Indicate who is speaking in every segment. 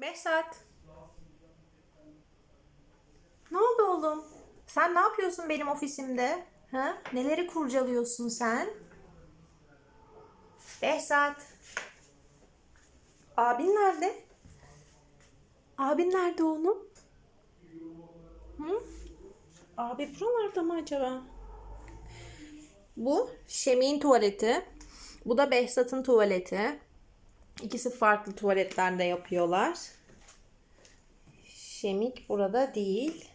Speaker 1: Behzat. Ne oldu oğlum? Sen ne yapıyorsun benim ofisimde? Ha? Neleri kurcalıyorsun sen? Behzat. Abin nerede? Abin nerede oğlum? Hı? Abi buralarda mı acaba? Bu Şemik'in tuvaleti. Bu da Behzat'ın tuvaleti. İkisi farklı tuvaletlerde yapıyorlar. Şemik burada değil.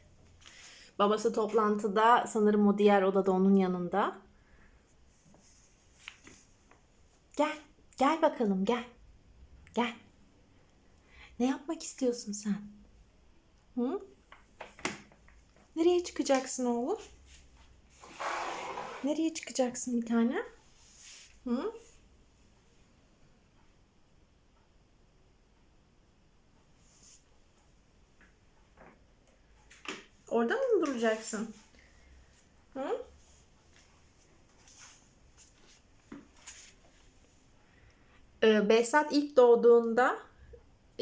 Speaker 1: Babası toplantıda sanırım o diğer odada onun yanında. Gel. Gel bakalım gel. Gel. Ne yapmak istiyorsun sen? Hı? Nereye çıkacaksın oğlum? Nereye çıkacaksın bir tane? Hı? Orada mı duracaksın? Hı? Ee, Behzat ilk doğduğunda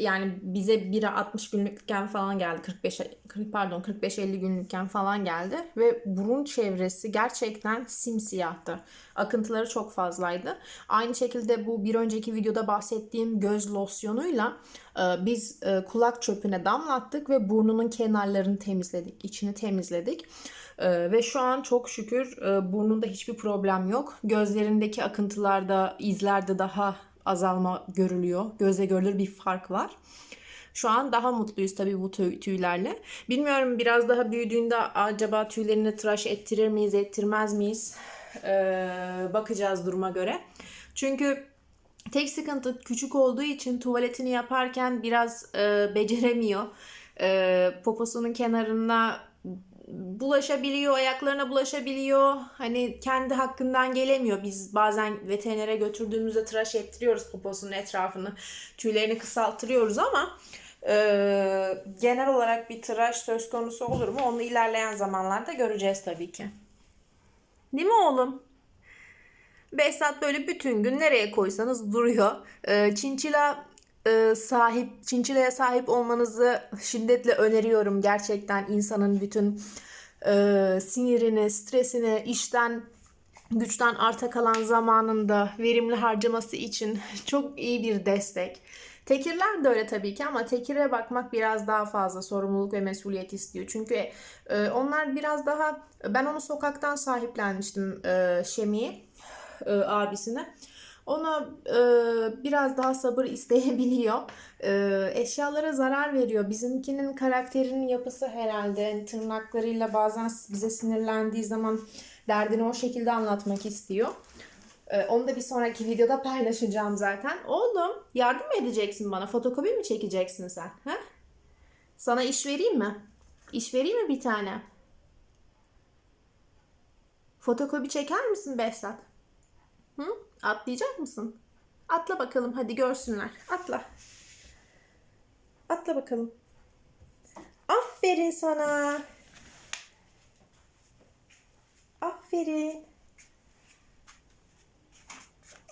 Speaker 1: yani bize biri 60 günlükken falan geldi. 45 40 pardon 45 50 günlükken falan geldi ve burun çevresi gerçekten simsiyahtı. Akıntıları çok fazlaydı. Aynı şekilde bu bir önceki videoda bahsettiğim göz losyonuyla e, biz e, kulak çöpüne damlattık ve burnunun kenarlarını temizledik, içini temizledik. E, ve şu an çok şükür burnunda hiçbir problem yok. Gözlerindeki akıntılarda, izlerde daha azalma görülüyor. Göze görülür bir fark var. Şu an daha mutluyuz tabii bu tüy- tüylerle. Bilmiyorum biraz daha büyüdüğünde acaba tüylerini tıraş ettirir miyiz, ettirmez miyiz? Ee, bakacağız duruma göre. Çünkü tek sıkıntı küçük olduğu için tuvaletini yaparken biraz e, beceremiyor. E, poposunun kenarına bulaşabiliyor, ayaklarına bulaşabiliyor. Hani kendi hakkından gelemiyor. Biz bazen veterinere götürdüğümüzde tıraş ettiriyoruz poposunun etrafını. Tüylerini kısalttırıyoruz ama e, genel olarak bir tıraş söz konusu olur mu? Onu ilerleyen zamanlarda göreceğiz tabii ki. Değil mi oğlum? Behzat böyle bütün gün nereye koysanız duruyor. Çinçila e, sahip, çinçilaya sahip olmanızı şiddetle öneriyorum. Gerçekten insanın bütün e, sinirini, stresini, işten, güçten arta kalan zamanında verimli harcaması için çok iyi bir destek. Tekirler de öyle tabii ki ama tekire bakmak biraz daha fazla sorumluluk ve mesuliyet istiyor. Çünkü e, onlar biraz daha ben onu sokaktan sahiplenmiştim e, Şemi'yi e, abisine. Ona e, biraz daha sabır isteyebiliyor. E, eşyalara zarar veriyor. Bizimkinin karakterinin yapısı herhalde. Tırnaklarıyla bazen bize sinirlendiği zaman derdini o şekilde anlatmak istiyor. E, onu da bir sonraki videoda paylaşacağım zaten. Oğlum yardım mı edeceksin bana? Fotokopi mi çekeceksin sen? He? Sana iş vereyim mi? İş vereyim mi bir tane? Fotokopi çeker misin Behzat? Hı? Atlayacak mısın? Atla bakalım hadi görsünler. Atla. Atla bakalım. Aferin sana. Aferin.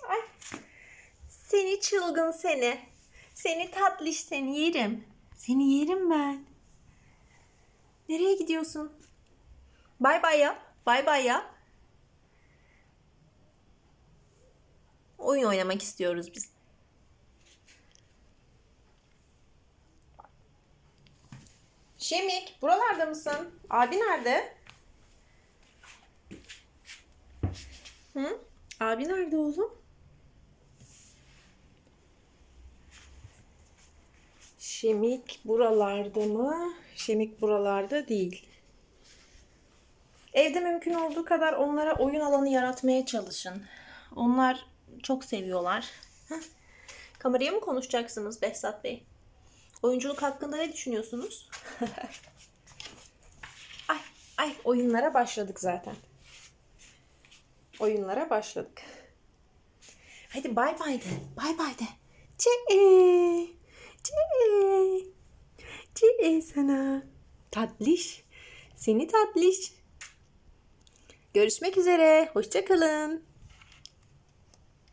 Speaker 1: Ay. Seni çılgın seni. Seni tatlış seni yerim. Seni yerim ben. Nereye gidiyorsun? Bay bay yap. Bay bay yap. Oyun oynamak istiyoruz biz. Şemik, buralarda mısın? Abi nerede? Hı? Abi nerede oğlum? Şemik buralarda mı? Şemik buralarda değil. Evde mümkün olduğu kadar onlara oyun alanı yaratmaya çalışın. Onlar çok seviyorlar. Kameraya mı konuşacaksınız Behzat Bey? Oyunculuk hakkında ne düşünüyorsunuz? ay, ay oyunlara başladık zaten. Oyunlara başladık. Hadi bay bay de. Bay bay de. Ce Ce Ce sana. Tatlış. Seni tatlış. Görüşmek üzere. Hoşçakalın.